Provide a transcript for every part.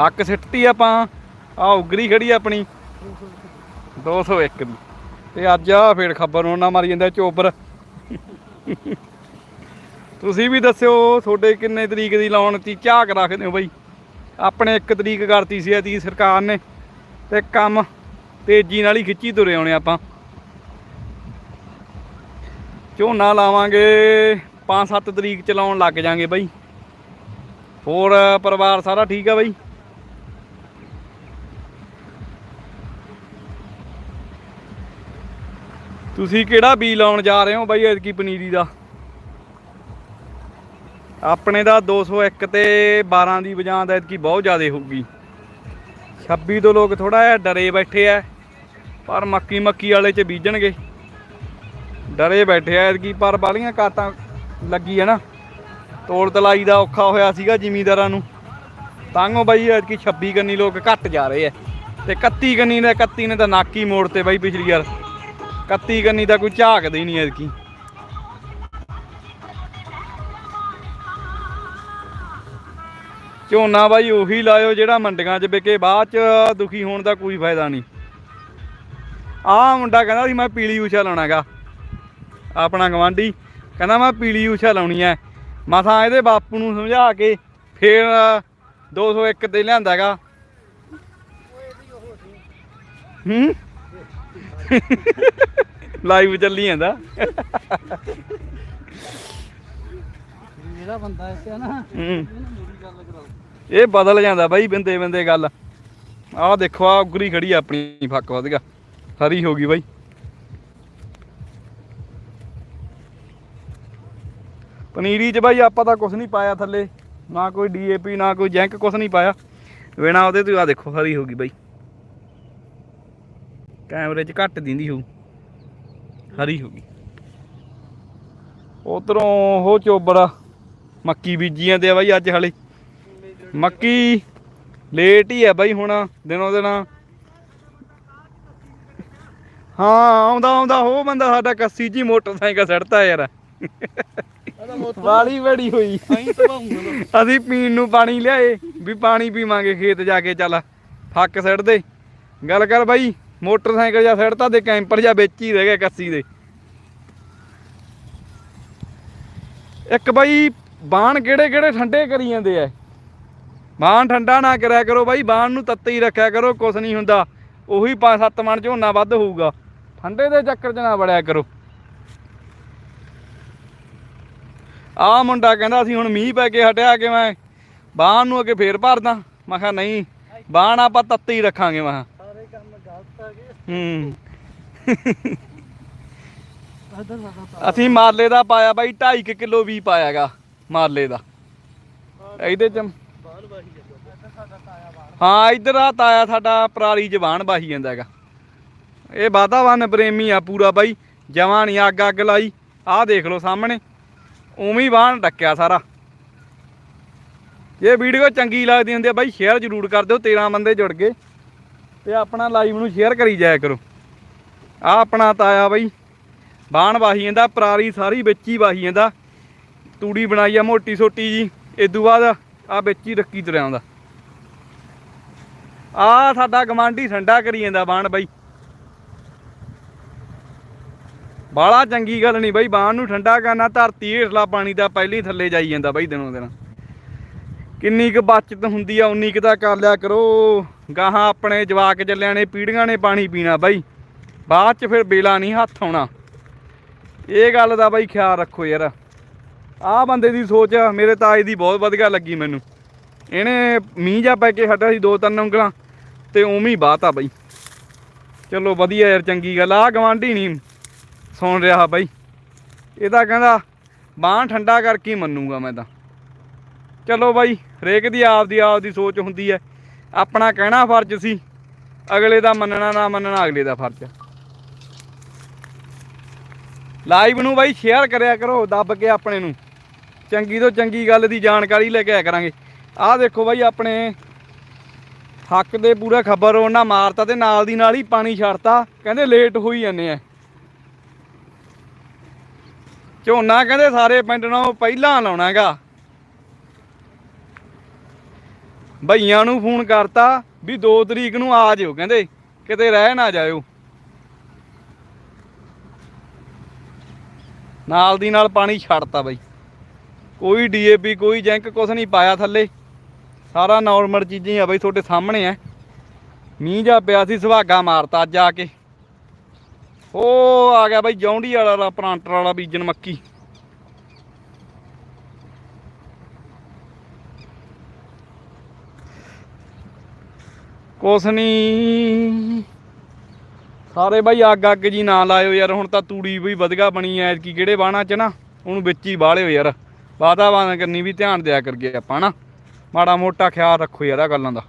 ਹੱਕ ਸਿੱਟਤੀ ਆਪਾਂ। ਆ ਉਗਰੀ ਖੜੀ ਆ ਆਪਣੀ। 201 ਦੀ। ਤੇ ਅੱਜ ਆ ਫੇਰ ਖਬਰ ਨੂੰ ਨਾ ਮਾਰੀ ਜਾਂਦਾ ਚੋਬਰ। ਤੁਸੀਂ ਵੀ ਦੱਸਿਓ ਤੁਹਾਡੇ ਕਿੰਨੇ ਤਰੀਕ ਦੀ ਲਾਉਣ ਤੀ ਝਾਕ ਰੱਖਦੇ ਹੋ ਬਈ। ਆਪਣੇ ਇੱਕ ਤਰੀਕ ਕਰਤੀ ਸੀ ਐਤੀ ਸਰਕਾਰ ਨੇ। ਤੇ ਕੰਮ ਤੇਜ਼ੀ ਨਾਲ ਹੀ ਖਿੱਚੀ ਤੁਰੇ ਆਉਣੇ ਆਪਾਂ। ਝੋਨਾ ਲਾਵਾਂਗੇ 5-7 ਤਰੀਕ ਚ ਲਾਉਣ ਲੱਗ ਜਾਾਂਗੇ ਬਈ। ਹੋਰ ਪਰਿਵਾਰ ਸਾਰਾ ਠੀਕ ਆ ਬਈ? ਤੁਸੀਂ ਕਿਹੜਾ ਬੀ ਲਾਉਣ ਜਾ ਰਹੇ ਹੋ ਬਾਈ ਐਤਕੀ ਪਨੀਰੀ ਦਾ? ਆਪਣੇ ਦਾ 201 ਤੇ 12 ਦੀ ਵਜਾਂ ਦਾ ਐਤਕੀ ਬਹੁਤ ਜ਼ਿਆਦਾ ਹੋਊਗੀ। 26 ਤੋਂ ਲੋਕ ਥੋੜਾ ਜਿਹਾ ਡਰੇ ਬੈਠੇ ਆ, ਪਰ ਮੱਕੀ ਮੱਕੀ ਵਾਲੇ ਚ ਬੀਜਣਗੇ। ਡਰੇ ਬੈਠੇ ਆ ਐਤਕੀ, ਪਰ ਬਾਲੀਆਂ ਕਾਤਾਂ ਲੱਗੀ ਹੈ ਨਾ। ਤੋੜ ਤਲਾਈ ਦਾ ਔਖਾ ਹੋਇਆ ਸੀਗਾ ਜ਼ਿਮੀਂਦਾਰਾਂ ਨੂੰ। ਤਾਂਗੋ ਬਾਈ ਐਤਕੀ 26 ਕੰਨੀ ਲੋਕ ਘੱਟ ਜਾ ਰਹੇ ਆ। ਤੇ 31 ਕੰਨੀ ਨੇ 31 ਨੇ ਤਾਂ ਨਾਕੀ ਮੋੜ ਤੇ ਬਾਈ ਪਿਛਲੀ ਵਾਰ। 31 ਕੰਨੀ ਦਾ ਕੋਈ ਝਾਕਦਾ ਹੀ ਨਹੀਂ ਐਤਕੀ। ਝੋਨਾ ਬਾਈ ਉਹੀ ਲਾਇਓ ਜਿਹੜਾ ਮੰਡੀਆਂ 'ਚ ਵਿਕੇ, ਬਾਅਦ 'ਚ ਦੁਖੀ ਹੋਣ ਦਾ ਕੋਈ ਫਾਇਦਾ ਨਹੀਂ ਆਹ ਮੁੰਡਾ ਕਹਿੰਦਾ ਸੀ, ਮੈਂ ਪੀਲੀ ਊਸ਼ਾ ਲਾਉਣਾਗਾ। ਆਪਣਾ ਗਵਾਂਢੀ ਕਹਿੰਦਾ, ਮੈਂ ਪੀਲੀ ਊਸ਼ਾ ਲਾਉਣੀ ਐ। ਮਸਾਂ ਇਹਦੇ ਬਾਪੂ ਨੂੰ ਸਮਝਾ ਕੇ ਫੇਰ 201 ਤੇ ਲਿਆਂਦਾਗਾ ਹੂੰ? ਲਾਈਵ ਚੱਲੀ ਜਾਂਦਾ। ਜਿਹੜਾ ਬੰਦਾ ਇੱਥੇ ਨਾ ਹੂੰ। ਮੇਰੀ ਗੱਲ ਕਰਾਓ। ਇਹ ਬਦਲ ਜਾਂਦਾ ਬਾਈ ਬਿੰਦੇ ਬਿੰਦੇ ਗੱਲ। ਆਹ ਦੇਖੋ ਆ ਉਗਰੀ ਖੜੀ ਆ ਆਪਣੀ ਫੱਕ ਵਧ ਗਿਆ। ਹਰੀ ਹੋ ਗਈ ਬਾਈ। ਪਨੀਰੀ ਚ ਬਾਈ ਆਪਾਂ ਤਾਂ ਕੁਝ ਨਹੀਂ ਪਾਇਆ ਥੱਲੇ। ਨਾ ਕੋਈ ਡੀਏਪੀ ਨਾ ਕੋਈ ਜੈਂਕ ਕੁਝ ਨਹੀਂ ਪਾਇਆ। ਵੇਣਾ ਉਹਦੇ ਤੋਂ ਆ ਦੇਖੋ ਹਰੀ ਹੋ ਗਈ ਬਾਈ। ਕੈਮਰੇ 'ਚ ਘੱਟ ਦਿੰਦੀ ਹੋਊ। ਹਰੀ ਹੋ ਗਈ। ਉਧਰੋਂ ਉਹ ਚੋਬੜਾ ਮੱਕੀ ਬੀਜੀ ਤੇ ਆ ਬਾਈ ਅੱਜ ਹਲੇ। ਮੱਕੀ ਲੇਟ ਹੀ ਹੈ ਬਾਈ ਹੁਣ, ਦਿਨੋਂ ਦਿਨ। ਹਾਂ, ਆਉਂਦਾ ਆਉਂਦਾ, ਉਹ ਬੰਦਾ ਸਾਡਾ ਕੱਸੀ ਜੀ ਮੋਟਰਸਾਈਕਲ ਸੜਤਾ ਯਾਰ। ਵਾਲੀ ਬੜੀ ਹੋਈ। ਅਸੀਂ ਪੀਣ ਨੂੰ ਪਾਣੀ ਲਿਆਏ, ਵੀ ਪਾਣੀ ਪੀਵਾਂਗੇ ਖੇਤ ਜਾ ਕੇ, ਚੱਲ, ਫੱਕ ਸੜ ਗੱਲ ਕਰ ਬਾਈ। ਮੋਟਰਸਾਈਕਲ ਜਾਂ ਸੜਤਾ ਤੇ ਕੈਂਪਰ ਜਾਂ ਵਿੱਚ ਹੀ ਰਹਿ ਗਿਆ ਕੱਸੀ ਦੇ। ਇੱਕ ਬਾਈ, ਬਾਣ ਕਿਹੜੇ ਕਿਹੜੇ ਠੰਡੇ ਕਰੀ ਜਾਂਦੇ ਐ? ਬਾਣ ਠੰਡਾ ਨਾ ਕਰਿਆ ਕਰੋ ਬਾਈ, ਬਾਣ ਨੂੰ ਤੱਤੇ ਹੀ ਰੱਖਿਆ ਕਰੋ, ਕੁਛ ਨਹੀਂ ਹੁੰਦਾ। ਉਹੀ 5-7 ਮਣ ਝੋਨਾ ਵੱਧ ਹੋਊਗਾ। ਠੰਡੇ ਦੇ ਚੱਕਰ 'ਚ ਨਾ ਵੜਿਆ ਕਰੋ। ਆ ਮੁੰਡਾ ਕਹਿੰਦਾ ਸੀ, ਹੁਣ ਮੀਂਹ ਪੈ ਕੇ ਹਟਿਆ ਕਿ ਮੈਂ ਬਾਣ ਨੂੰ ਅੱਗੇ ਫੇਰ ਭਰਦਾ। ਮੈਂ ਕਿਹਾ, ਨਹੀਂ, ਬਾਣ ਆਪਾਂ ਤੱਤੇ ਹੀ ਰੱਖਾਂਗੇ। ਮੈਂ ਕਿਹਾ। ਸਾਰੇ ਕੰਮ ਗਲਤ ਆ ਗਏ ਹੂੰ। ਅਸੀਂ ਮਾਰਲੇ ਦਾ ਪਾਇਆ ਬਾਈ 2.5 ਕਿਲੋ ਵੀ ਪਾਇਆਗਾ ਮਾਰਲੇ ਦਾ। ਇਹਦੇ ਚ ਹਾਂ, ਇੱਧਰ ਆ ਤਾਇਆ ਸਾਡਾ ਪਰਾਲੀ ਜਵਾਨ ਬਾਹੀ ਜਾਂਦਾ ਹੈਗਾ ਇਹ ਵਾਤਾਵਰਨ ਪ੍ਰੇਮੀ ਆ ਪੂਰਾ ਬਾਈ, ਜਮਾਂ ਨਹੀਂ ਅੱਗ ਅੱਗ ਲਾਈ। ਆਹ ਦੇਖ ਲਓ ਸਾਹਮਣੇ, ਉਵੇਂ ਹੀ ਬਾਹਣ ਡੱਕਿਆ ਸਾਰਾ। ਇਹ ਵੀਡੀਓ ਚੰਗੀ ਲੱਗਦੀ ਹੁੰਦੀ ਆ ਬਾਈ, ਸ਼ੇਅਰ ਜ਼ਰੂਰ ਕਰ ਦਿਓ 13 ਬੰਦੇ ਜੁੜ ਗਏ। ਤੇ ਆਪਣਾ ਲਾਈਵ ਨੂੰ ਸ਼ੇਅਰ ਕਰੀ ਜਾਇਆ ਕਰੋ। ਆ ਆਪਣਾ ਤਾਇਆ ਬਾਈ, ਬਾਣ ਵਾਹੀ ਜਾਂਦਾ, ਪਰਾਲੀ ਸਾਰੀ ਵਿੱਚ ਹੀ ਵਾਹੀ ਜਾਂਦਾ। ਤੂੜੀ ਬਣਾਈ ਆ ਮੋਟੀ ਸੋਟੀ ਜੀ ਇਦੋਂ ਬਾਅਦ ਆ ਵਿੱਚ ਹੀ ਰੱਖੀ ਤੁਰਿਆ ਆਉਂਦਾ। ਆ ਸਾਡਾ ਗਵਾਂਢੀ ਠੰਡਾ ਕਰੀ ਜਾਂਦਾ ਬਾਣ ਬਾਈ। ਬਾਲਾ ਚੰਗੀ ਗੱਲ ਨਹੀਂ ਬਈ, ਬਾਣ ਨੂੰ ਠੰਡਾ ਕਰਨਾ, ਧਰਤੀ ਹੇਠਲਾ ਪਾਣੀ ਦਾ ਪਹਿਲੀ ਥੱਲੇ ਜਾਈ ਜਾਂਦਾ ਬਾਈ ਦਿਨੋਂ ਦਿਨ। ਕਿੰਨੀ ਕੁ ਬਚਤ ਹੁੰਦੀ ਆ, ਉਨੀ ਕੁ ਤਾਂ ਕਰ ਲਿਆ ਕਰੋ। ਗਾਹਾਂ ਆਪਣੇ ਜਵਾਕ ਜੱਲਿਆਂ ਨੇ ਪੀੜੀਆਂ ਨੇ ਪਾਣੀ ਪੀਣਾ ਬਾਈ। ਬਾਅਦ ਚ ਫਿਰ ਬੇਲਾ ਨਹੀਂ ਹੱਥ ਆਉਣਾ। ਇਹ ਗੱਲ ਦਾ ਬਾਈ ਖਿਆਲ ਰੱਖੋ ਯਾਰ। ਆਹ ਬੰਦੇ ਦੀ ਸੋਚ ਮੇਰੇ ਤਾਏ ਦੀ ਬਹੁਤ ਵਧੀਆ ਲੱਗੀ ਮੈਨੂੰ। ਇਹਨੇ ਮੀਂਹ ਜਾ ਪੈ ਕੇ ਹਟਿਆ ਸੀ ਦੋ ਤਿੰਨ ਉਂਗਲਾਂ, ਤੇ ਉਵੇਂ ਹੀ ਬਾਤ ਆ ਬਾਈ। ਚਲੋ ਵਧੀਆ ਯਾਰ, ਚੰਗੀ ਗੱਲ ਆ ਗਵਾਂਢੀ ਨਹੀਂ ਸੁਣ ਰਿਹਾ ਬਾਈ। ਇਹ ਤਾਂ ਕਹਿੰਦਾ, ਬਾਂਹ ਠੰਡਾ ਕਰਕੇ ਮੰਨੂਗਾ ਮੈਂ ਤਾਂ। ਚਲੋ ਬਾਈ, ਹਰੇਕ ਦੀ ਆਪਦੀ ਆਪਦੀ ਸੋਚ ਹੁੰਦੀ ਹੈ। ਆਪਣਾ ਕਹਿਣਾ ਫਰਜ਼ ਸੀ, ਅਗਲੇ ਦਾ ਮੰਨਣਾ ਨਾ ਮੰਨਣਾ ਅਗਲੇ ਦਾ ਫਰਜ਼ ਲਾਈਵ ਨੂੰ ਬਾਈ ਸ਼ੇਅਰ ਕਰਿਆ ਕਰੋ, ਦੱਬ ਕੇ ਆਪਣੇ ਨੂੰ। ਚੰਗੀ ਤੋਂ ਚੰਗੀ ਗੱਲ ਦੀ ਜਾਣਕਾਰੀ ਲੈ ਕੇ ਆਇਆ ਕਰਾਂਗੇ। ਆਹ ਦੇਖੋ ਬਾਈ ਆਪਣੇ ਹੱਕ ਦੇ ਪੂਰਾ ਖਬਰ, ਉਹਨਾਂ ਮਾਰਤਾ ਤੇ ਨਾਲ ਦੀ ਨਾਲ ਹੀ ਪਾਣੀ ਛੱਡਤਾ, ਕਹਿੰਦੇ ਲੇਟ ਹੋਈ ਜਾਂਦੇ ਆ। ਝੋਨਾ ਕਹਿੰਦੇ ਸਾਰੇ ਪਿੰਡ ਨਾਲੋਂ ਪਹਿਲਾਂ ਲਾਉਣਾ ਹੈਗਾ ਭਈਆਂ ਨੂੰ ਫੋਨ ਕਰਤਾ ਵੀ 2 ਤਰੀਕ ਨੂੰ ਆ ਜਿਓ, ਕਹਿੰਦੇ ਕਿਤੇ ਰਹਿ ਨਾ ਜਾਇਓ। ਨਾਲ ਦੀ ਨਾਲ ਪਾਣੀ ਛੱਡਤਾ ਬਾਈ। ਕੋਈ ਡੀਏਪੀ, ਕੋਈ ਜੈਂਕ ਕੁਛ ਨਹੀਂ ਪਾਇਆ ਥੱਲੇ। ਸਾਰਾ ਨਾਰਮਲ ਚੀਜ਼ਾਂ ਹੀ ਆ ਬਾਈ ਤੁਹਾਡੇ ਸਾਹਮਣੇ ਆ ਮੀਂਹ ਜਾ ਪਿਆ ਸੀ, ਸੁਹਾਗਾ ਮਾਰਤਾ ਅੱਜ ਆ ਕੇ। ਉਹ ਆ ਗਿਆ ਬਾਈ ਜੌਂਡੀ ਵਾਲਾ ਪ੍ਰਾਂਟਰ ਵਾਲਾ ਬੀਜਣ ਮੱਕੀ। ਕੁਛ ਨਹੀਂ ਸਾਰੇ ਬਾਈ ਅੱਗ ਅੱਗ ਜੀ ਨਾ ਲਾਇਓ ਯਾਰ, ਹੁਣ ਤਾਂ ਤੂੜੀ ਵੀ ਵਧਗਾ ਬਣੀ ਐ ਕੀ ਕਿਹੜੇ ਬਾਣਾ ਚ ਨਾ ਉਹਨੂੰ ਵਿੱਚ ਹੀ ਬਾਲਿਓ ਯਾਰ। ਵਾਤਾਵਰਨ ਕਰਨੀ ਵੀ ਧਿਆਨ ਦਿਆ ਕਰਗੇ ਆਪਾਂ ਨਾ। ਮਾੜਾ ਮੋਟਾ ਖਿਆਲ ਰੱਖੋ ਯਾਰ ਆ ਗੱਲਾਂ ਦਾ।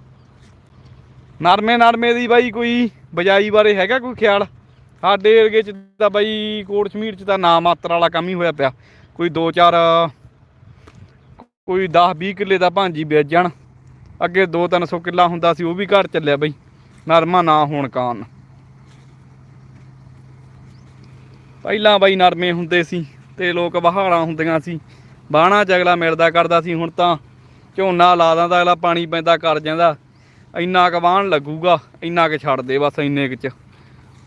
ਨਰਮੇ ਨਰਮੇ ਦੀ ਬਾਈ ਕੋਈ ਬਜਾਈ ਬਾਰੇ ਹੈਗਾ ਕੋਈ ਖਿਆਲ? ਸਾਡੇ ਏਰੀਏ ਚ ਤਾਂ ਬਾਈ ਕੋਟ ਸ਼ਮੀਰ ਚ ਤਾਂ ਨਾ ਮਾਤਰ ਵਾਲਾ ਕੰਮ ਹੀ ਹੋਇਆ ਪਿਆ। ਕੋਈ 2-4 ਕੋਈ 10-20 ਕਿੱਲੇ ਦਾ ਭਾਂਜੀ ਵੇਚ ਜਾਣ। ਅੱਗੇ 2-300 ਕਿੱਲਾ ਹੁੰਦਾ ਸੀ, ਉਹ ਵੀ ਘਰ ਚੱਲਿਆ ਬਈ। ਨਰਮਾ ਨਾ ਹੋਣ ਕਾਰਨ। ਪਹਿਲਾਂ ਬਈ ਨਰਮੇ ਹੁੰਦੇ ਸੀ ਤੇ ਲੋਕ ਬਹਾੜਾਂ ਹੁੰਦੀਆਂ ਸੀ। ਬਾਣਾ ਚ ਅਗਲਾ ਮਿਲਦਾ ਕਰਦਾ ਸੀ, ਹੁਣ ਤਾਂ ਝੋਨਾ ਲਾ ਦਿੰਦਾ, ਅਗਲਾ ਪਾਣੀ ਪੈਂਦਾ ਕਰ ਜਾਂਦਾ। ਇੰਨਾ ਕੁ ਵਾਹਣ ਲੱਗੂਗਾ, ਇੰਨਾ ਕੁ ਛੱਡ ਦੇ ਬਸ ਇੰਨੇ ਕੁ ਚ।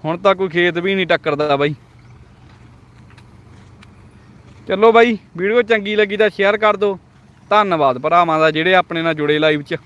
ਹੁਣ ਤਾਂ ਕੋਈ ਖੇਤ ਵੀ ਨਹੀਂ ਟੱਕਰਦਾ ਬਾਈ। ਚਲੋ ਬਾਈ, ਵੀਡੀਓ ਚੰਗੀ ਲੱਗੀ ਤਾਂ ਸ਼ੇਅਰ ਕਰ ਦਿਓ। ਧੰਨਵਾਦ ਭਰਾਵਾਂ ਦਾ ਜਿਹੜੇ ਆਪਣੇ ਨਾਲ ਜੁੜੇ ਲਾਈਵ 'ਚ।